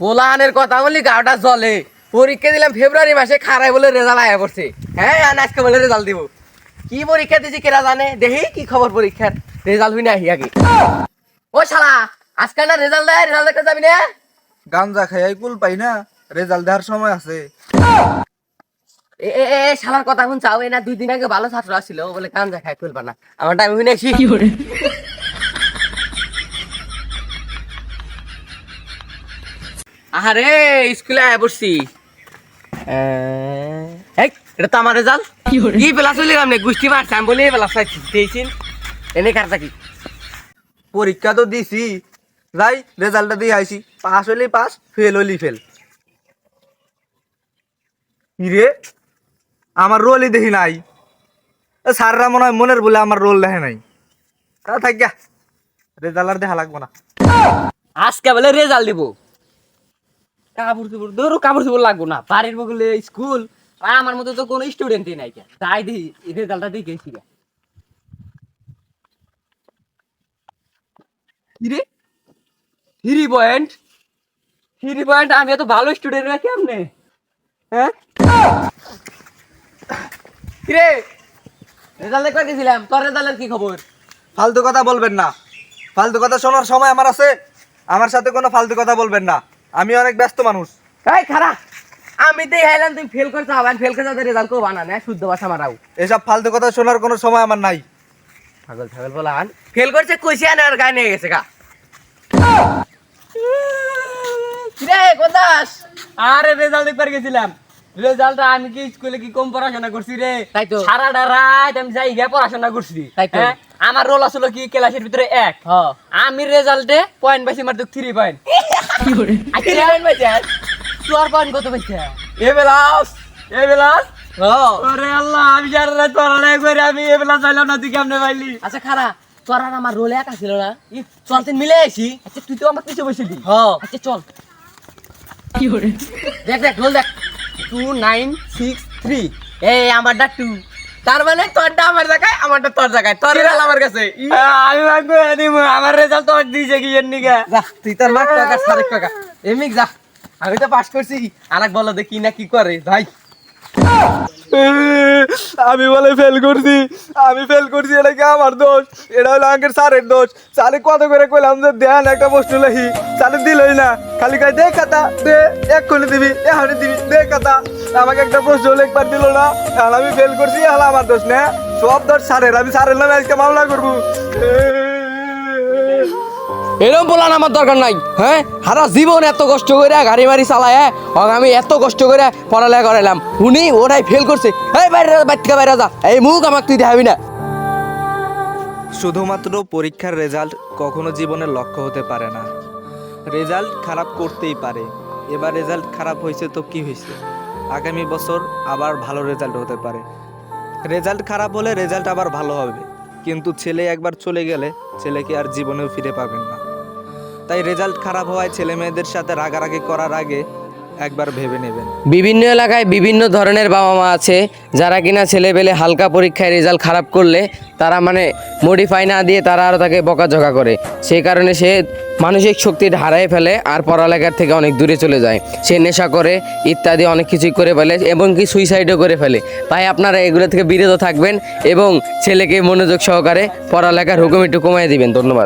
পোলাহানের কথা বলি গাওটা জলে পরীক্ষা দিলাম ফেব্রুয়ারি মাসে খারাই বলে রেজাল্ট আয়া পড়ছে। হ্যাঁ আজকে বলে রেজাল্ট দিব। কি পরীক্ষা দিছি কেরা জানে? দেখি কি খবর পরীক্ষার? রেজাল্ট হইনা আহি আগে। ও শালা আজকাল না রেজাল্ট দেয় রেজাল্ট দেখতে যাবি না? গাঞ্জা খাইয়াই কুল পাই না রেজাল্ট দেওয়ার সময় আছে। এ এ এ শালার কথা শুন চাও না দুই দিন আগে ভালো ছাত্র আসছিল ও বলে কান দেখায় খুলবা না আমার টাইম হইনা কি করে? আহারে স্কুলে আয়া পড়ছি। এটা তো আমার রেজাল্ট। কি পেলা চলে গেলাম গুষ্টি মারছে আমি বলি পেলা দিয়েছিন। এনে কারটা কি পরীক্ষা তো দিছি। যাই রেজাল্টটা দিয়ে আইছি। পাস হইলেই পাস ফেল হইলেই ফেল। রে আমার রোলই দেখি নাই। এ স্যাররা মনে হয় মনের বলে আমার রোল দেখে নাই। তা থাক গা রেজাল্ট আর দেখা লাগবো না। আজকে বলে রেজাল্ট দিব। কাপড় চোপড়, ধরো কাপড় চোপড় লাগবো না, বাড়ির বগলে, স্কুল আমার মতো তো কোনো স্টুডেন্টই নাই। তাই দি পয়েন্ট? পয়েন্ট, আমি এত ভালো স্টুডেন্ট হ্যাঁ? রেজাল্ট দেখবার গেছিলাম, তোর রেজাল্টের কি খবর? ফালতু কথা বলবেন না। ফালতু কথা শোনার সময় আমার আছে, আমার সাথে কোনো ফালতু কথা বলবেন না। আমি অনেক ব্যস্ত মানুষ। এই খারা আমি তো হাইলাম তুমি ফেল করতে হবে ফেল করতে হবে রেজাল্ট করবা না না শুদ্ধ ভাষা মারাও। এসব ফালতু কথা শোনার কোনো সময় আমার নাই। পাগল ছাগল বলান। ফেল করছে কইছে আনে আর গায়ে নিয়ে গেছে গা। কিরে কোদাস আরে রেজাল্ট দেখবার গেছিলাম। রেজাল্টটা আমি কি স্কুলে কি কম পড়াশোনা করছি রে? তাই তো। সারাটা রাত আমি যাই গিয়ে পড়াশোনা করছি। তাই তো। হ্যাঁ? আমার রোল আসলে কি ক্লাসের ভিতরে এক। আমি রেজাল্টে পয়েন্ট পাইছি মাত্র থ্রি পয়েন্ট তোর পয়েন্ট কত পাইছে এ বেলাস এ বেলাস। হ ওরে আল্লাহ আমি সারা রাত পড়ালেখা করে আমি এ বেলাস চাইলাম না তুই কেমনে পাইলি? আচ্ছা খারা তোর আর আমার রোলে একা ছিল না? চল মিলে আইছি। আচ্ছা তুই তো আমার পিছু বসেলি হ। আচ্ছা চল। দেখ দেখ রোল দেখ। টু নাইন সিক্স থ্রি এই আমারটা টু তার মানে তোরটা আমার জায়গায় আমারটা তোর জায়গায়। তোর রেজাল্ট আমার কাছে। আমি ভাগ্য দিব আমার রেজাল্ট তো দিয়েছে কি এর নিগা? যা তুই তোর মাক কাকা সারেক কাকা এমনি যা। আমি তো পাস করছি। আরেক বলো দেখি না কি করে ভাই আমি বলে ফেল করছি। আমি ফেল করছি, এটা কি আমার দোষ? এটা হলো আঙ্কের স্যারের দোষ। স্যারে কত করে কইলাম যে, দেন একটা প্রশ্ন লেখি। স্যারে দিলই না। খালি কয়, দে খাতা, দে, এক্ষুনি দিবি এখানে দিবি, দে খাতা। আমাকে একটা প্রশ্ন লেখবার দিল না। তাহলে আমি ফেল করছি হলো আমার দোষ না। সব দোষ স্যারের, আমি স্যারের নামে আজকে মামলা করব। এরকম বলান আমার দরকার নাই হ্যাঁ? সারা জীবন এত কষ্ট করে গাড়ি মারি চালায় হ্যাঁ? আমি এত কষ্ট করে পড়ালেখা করাইলাম, উনি ওরাই ফেল করছে। এই বাইরে বাইরে বাইরে যা, এই মুখ আমাকে তুই দেখাবি না। শুধুমাত্র পরীক্ষার রেজাল্ট কখনো জীবনের লক্ষ্য হতে পারে না। রেজাল্ট খারাপ করতেই পারে। এবার রেজাল্ট খারাপ হয়েছে তো কি হয়েছে? আগামী বছর আবার ভালো রেজাল্ট হতে পারে। রেজাল্ট খারাপ হলে রেজাল্ট আবার ভালো হবে। কিন্তু ছেলে একবার চলে গেলে ছেলেকে আর জীবনেও ফিরে পাবেন না। তাই রেজাল্ট খারাপ হওয়ায় ছেলে মেয়েদের সাথে রাগারাগি করার আগে একবার ভেবে নেবেন। বিভিন্ন এলাকায় বিভিন্ন ধরনের বাবা মা আছে, যারা কিনা ছেলেবেলে হালকা পরীক্ষায় রেজাল্ট খারাপ করলে তারা মানে মডিফাই না দিয়ে তারা আরও তাকে বকাঝকা করে। সেই কারণে সে মানসিক শক্তি হারায় ফেলে আর পড়ালেখার থেকে অনেক দূরে চলে যায়। সে নেশা করে, ইত্যাদি অনেক কিছুই করে ফেলে এবং কি সুইসাইডও করে ফেলে। তাই আপনারা এগুলো থেকে বিরত থাকবেন এবং ছেলেকে মনোযোগ সহকারে পড়ালেখার হুকুম একটু কমিয়ে দিবেন। ধন্যবাদ।